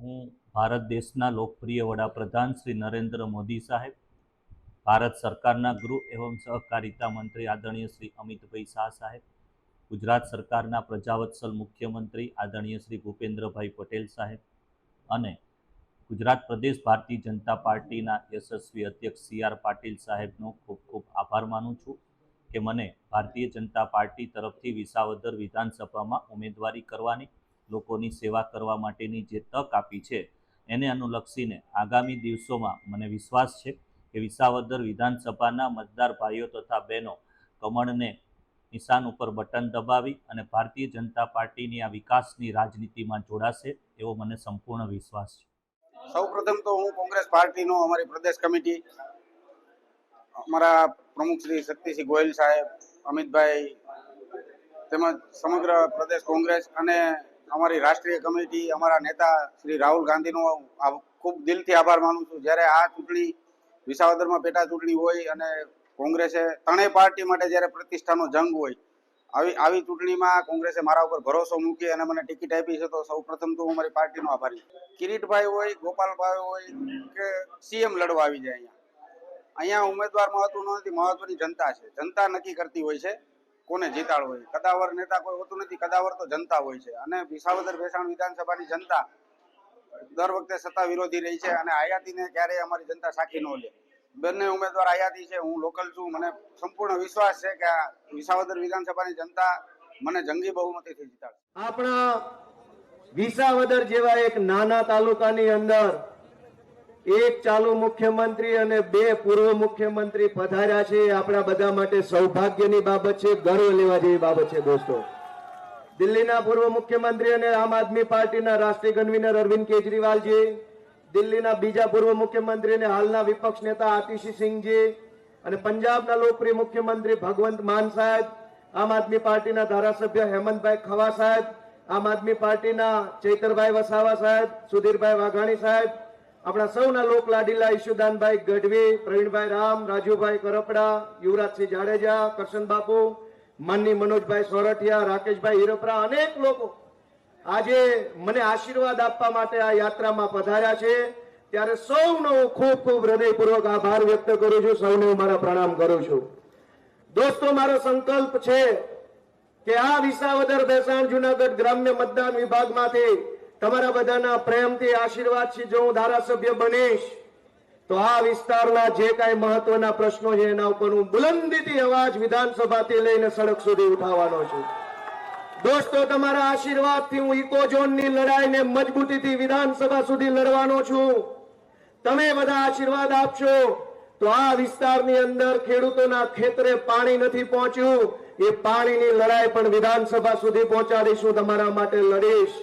હું ભારત દેશના લોકપ્રિય વડાપ્રધાન શ્રી નરેન્દ્ર મોદી સાહેબ, ભારત સરકારના ગૃહ એવં સહકારિતા મંત્રી આદરણીય શ્રી અમિતભાઈ શાહ સાહેબ, ગુજરાત સરકારના પ્રજાવત્સલ મુખ્યમંત્રી આદરણીય શ્રી ભૂપેન્દ્રભાઈ પટેલ સાહેબ અને ગુજરાત પ્રદેશ ભારતીય જનતા પાર્ટીના યશસ્વી અધ્યક્ષ સી આર પાટીલ સાહેબનો ખૂબ ખૂબ આભાર માનું છું કે મને ભારતીય જનતા પાર્ટી તરફથી વિસાવદર વિધાનસભામાં ઉમેદવારી કરવાની લોકોની સેવા કરવા માટેની જે તક આપી છે, એને અનુલક્ષીને આગામી દિવસોમાં મને વિશ્વાસ છે કે વિસાવદર વિધાનસભાના મતદાર ભાઈઓ તથા બહેનો કમળને નિશાન ઉપર બટન દબાવી અને ભારતીય જનતા પાર્ટીની આ વિકાસની રાજનીતિમાં જોડાશે એવો મને સંપૂર્ણ વિશ્વાસ છે. સૌ પ્રથમ તો હું કોંગ્રેસ પાર્ટીનો અમારી પ્રદેશ કમિટી, અમારા પ્રમુખ શ્રી શક્તિસિંહ ગોયલ સાહેબ, અમિતભાઈ તેમજ સમગ્ર પ્રદેશ કોંગ્રેસ અને અમારી રાષ્ટ્રીય કમિટી, અમારા નેતા શ્રી રાહુલ ગાંધીનો ખૂબ દિલથી આભાર માનું છું. જ્યારે આ ચૂંટણી વિસાવદરમાં પેટા ચૂંટણી હોય અને કોંગ્રેસે ત્રણેય પાર્ટી માટે જ્યારે પ્રતિષ્ઠાનો જંગ હોય, આવી આવી ચૂંટણીમાં કોંગ્રેસે મારા ઉપર ભરોસો મૂકી અને મને ટિકિટ આપી છે, તો સૌ પ્રથમ તો હું મારી પાર્ટીનો આભારી કિરીટભાઈ હોય, ગોપાલભાઈ હોય કે સીએમ લડવા આવી જાય અહીંયા. અહીંયા ઉમેદવાર મહત્વનું નથી મહત્વની જનતા છે. જનતા નક્કી કરતી હોય છે કોને જીતાડવો છે કદાવર નેતા કોઈ હોતું નથી, કદાવર તો જનતા હોય છે. અને વિસાવદર ભેસાણ વિધાનસભાની જનતા દર વખતે સત્તા વિરોધી રહી છે અને આયાતીને ક્યારેય અમારી જનતા સાખી ન લે. બંને ઉમેદવાર આયાતી છે, હું લોકલ છું. મને સંપૂર્ણ વિશ્વાસ છે કે વિસાવદર વિધાનસભાની જનતા મને જંગી બહુમતીથી જીતાડશે. આપણા વિસાવદર જેવા એક નાના તાલુકાની અંદર એક ચાલુ મુખ્યમંત્રી અને બે પૂર્વ મુખ્યમંત્રી પધાર્યા છે. આપણા બધા માટે સૌભાગ્યની બાબત છે. ગર્વ લેવા જેવી બાબત છે દોસ્તો. દિલ્હીના પૂર્વ મુખ્યમંત્રી અને આમ આદમી પાર્ટીના રાષ્ટ્રીય કન્વીનર અરવિંદ કેજરીવાલજી, દિલ્હીના બીજા પૂર્વ મુખ્યમંત્રી અને હાલના વિપક્ષ નેતા આતિશી સિંહજી અને પંજાબના લોકપ્રિય મુખ્યમંત્રી ભગવંત માન સાહેબ, આમ આદમી પાર્ટીના ધારાસભ્ય હેમંતભાઈ ખવા સાહેબ, આમ આદમી પાર્ટીના ચૈતરભાઈ વસાવા સાહેબ, સુધીરભાઈ વાઘાણી સાહેબ આપણા સૌના લોક લાડીલા ઈશુદાનભાઈ ગઢવી, પ્રવીણભાઈ રામ, રાજુભાઈ કરપડા, યુવરાજસિંહ જાડેજા, કરશન બાપુ, માનની મનોજભાઈ સોરઠિયા, રાકેશભાઈ હિરપરા, અનેક લોકો આજે મને આશીર્વાદ આપવા માટે આ યાત્રામાં પધાર્યા છે. ત્યારે સૌનો હું ખૂબ ખૂબ હૃદયપૂર્વક આભાર વ્યક્ત કરું છું. સૌને હું મારા પ્રણામ કરું છું. દોસ્તો, મારો સંકલ્પ છે કે આ વિસાવદર બેસાણ જુનાગઢ ગ્રામ્ય મતદાન વિભાગમાંથી તમારા બધાના પ્રેમથી આશીર્વાદથી જો હું ધારાસભ્ય બનીશ, તો આ વિસ્તારના જે કાંઈ મહત્વના પ્રશ્નો છે, એના ઉપર હું બુલંદીથી અવાજ વિધાનસભાથી લઈને સડક સુધી ઉઠાવવાનો છું. દોસ્તો, તમારા આશીર્વાદથી હું ઇકો ઝોનની લડાઈને મજબૂતીથી વિધાનસભા સુધી લડવાનો છું. તમે બધા આશીર્વાદ આપશો, તો આ વિસ્તારની અંદર ખેડૂતોના ખેતરે પાણી નથી પહોંચ્યું. એ પાણીની લડાઈ પણ વિધાનસભા સુધી પહોંચાડીશું, તમારા માટે લડીશ.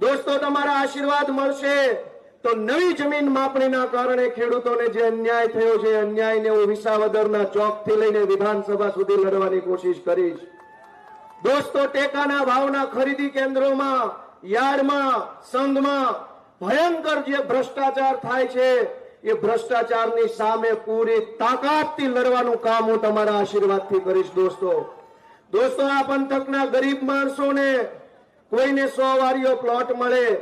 દોસ્તો, તમારા આશીર્વાદ મળશે. તો નવી જમીન માપણીના કારણે ખેડૂતોને જે અન્યાય થયો છે અન્યાયને હું વિસાવદરના ચોકથી લઈને વિધાનસભા સુધી લડવાની કોશિશ કરીશ. દોસ્તો, ટેકાના ભાવના ખરીદી કેન્દ્રોમાં, યાર્ડમાં, સંઘમાં ભયંકર જે ભ્રષ્ટાચાર થાય છે, એ ભ્રષ્ટાચારની સામે પૂરી તાકાતથી લડવાનું કામ હું તમારા આશીર્વાદથી કરીશ દોસ્તો. દોસ્તો, આ પંથકના ગરીબ માણસોને કોઈને સો વારીઓ પ્લોટ મળે,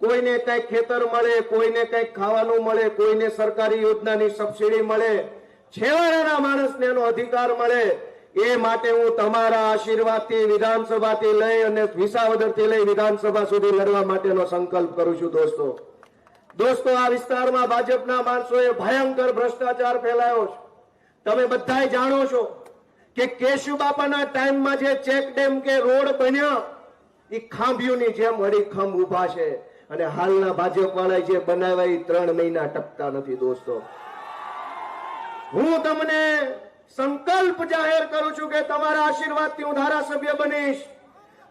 કોઈને કંઈક ખેતર મળે, કોઈને કંઈક ખાવાનું મળે, કોઈને સરકારી યોજનાની સબસિડી મળે. છેવાડાના માણસને એનો અધિકાર મળે. એ માટે હું તમારા આશીર્વાદથી વિધાનસભાથી લઈ અને વિસાવદરથી લઈ વિધાનસભા સુધી લડવા માટેનો સંકલ્પ કરું છું દોસ્તો. દોસ્તો, આ વિસ્તારમાં ભાજપના માણસોએ ભયંકર ભ્રષ્ટાચાર ફેલાયો છે. તમે બધાય જાણો છો કે કેશુબાપાના ટાઈમમાં જે ચેક ડેમ કે રોડ બન્યા એ ખાંભીઓની જેમ અડીખમ ઊભા છે. અને હાલના ભાજપવાળા જે બનાવ્યા એ ત્રણ મહિના ટકતા નથી દોસ્તો. હું તમને સંકલ્પ જાહેર કરું છું કે તમારા આશીર્વાદથી હું ધારાસભ્ય બનીશ.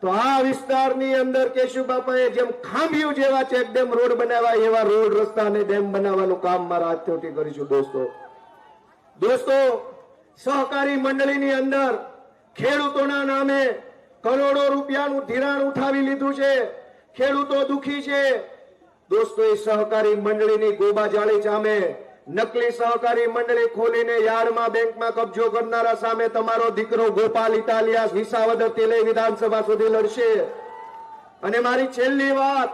તો આ વિસ્તારની અંદર કેશુબાપાએ જેમ ખાંભીઓ જેવા ચેક ડેમ રોડ બનાવ્યા એવા રોડ રસ્તા અને ડેમ બનાવવાનું કામ મારા હાથથી કરીશું દોસ્તો. દોસ્તો, સહકારી મંડળીની અંદર ખેડૂતોના નામે કરોડો રૂપિયાનું ધિરાણ ઉઠાવી લીધું છે. ખેડૂતો દુખી છે. દોસ્તો, એ સહકારી મંડળીની ગોબાજાળી સામે, નકલી સહકારી મંડળી ખોલીને યાર્ડમાં, બેંકમાં કબજો કરનારા સામે તમારો દીકરો ગોપાલ ઇટાલિયા વિસાવદરથી લઈ વિધાનસભા સુધી લડશે. અને મારી છેલ્લી વાત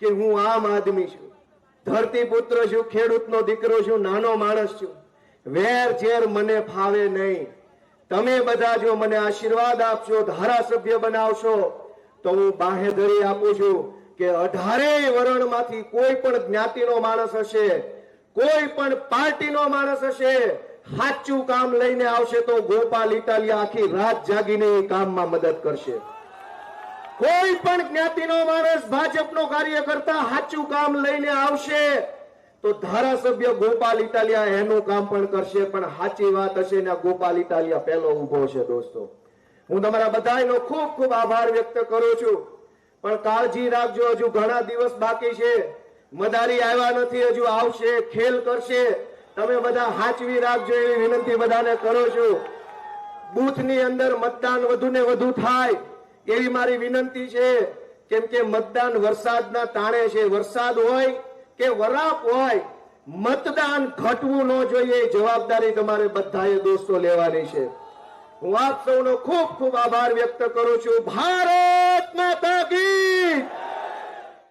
કે હું આમ આદમી છું. ધરતી પુત્ર છું, ખેડૂતનો દીકરો છું, નાનો માણસ છું. વેર ઝેર મને ફાવે નહીં. તમે બધા જો મને આશીર્વાદ આપશો ધારાસભ્ય બનાવશો, તો હું બાહેધરી આપું છું કે અઢારેય વર્ણમાંથી કોઈ પણ જ્ઞાતિનો માણસ હશે, કોઈ પણ પાર્ટીનો માણસ હશે, સાચું કામ લઈને આવશે તો ગોપાલ ઇટાલિયા આખી રાત જાગીને એ કામમાં મદદ કરશે. કોઈ પણ જ્ઞાતિનો માણસ ભાજપનો કાર્યકર્તા સાચું કામ લઈને આવશે તો ધારાસભ્ય ગોપાલ ઇટાલિયા એનું કામ પણ કરશે, પણ સાચી વાત હશે ને ગોપાલ ઇટાલિયા પહેલો ઊભો છે દોસ્તો. હું તમારા બધાનો ખૂબ ખૂબ આભાર વ્યક્ત કરું છું. પણ કાળજી રાખજો, હજુ ઘણા દિવસ બાકી છે. મદારી આવ્યા નથી, હજુ આવશે, ખેલ કરશે. તમે બધા હાચવી રાખજો એવી વિનંતી બધાને કરું છું. બૂથની અંદર મતદાન વધુ ને વધુ થાય એવી મારી વિનંતી છે. કેમ કે મતદાન વરસાદના તાણે છે. વરસાદ હોય કે વરાપ હોય, મતદાન ઘટવું ન જોઈએ, જવાબદારી તમારે બધાએ દોસ્તો લેવાની છે. હું આપ સૌનો ખૂબ ખૂબ આભાર વ્યક્ત કરું છું. ભારત માતા કી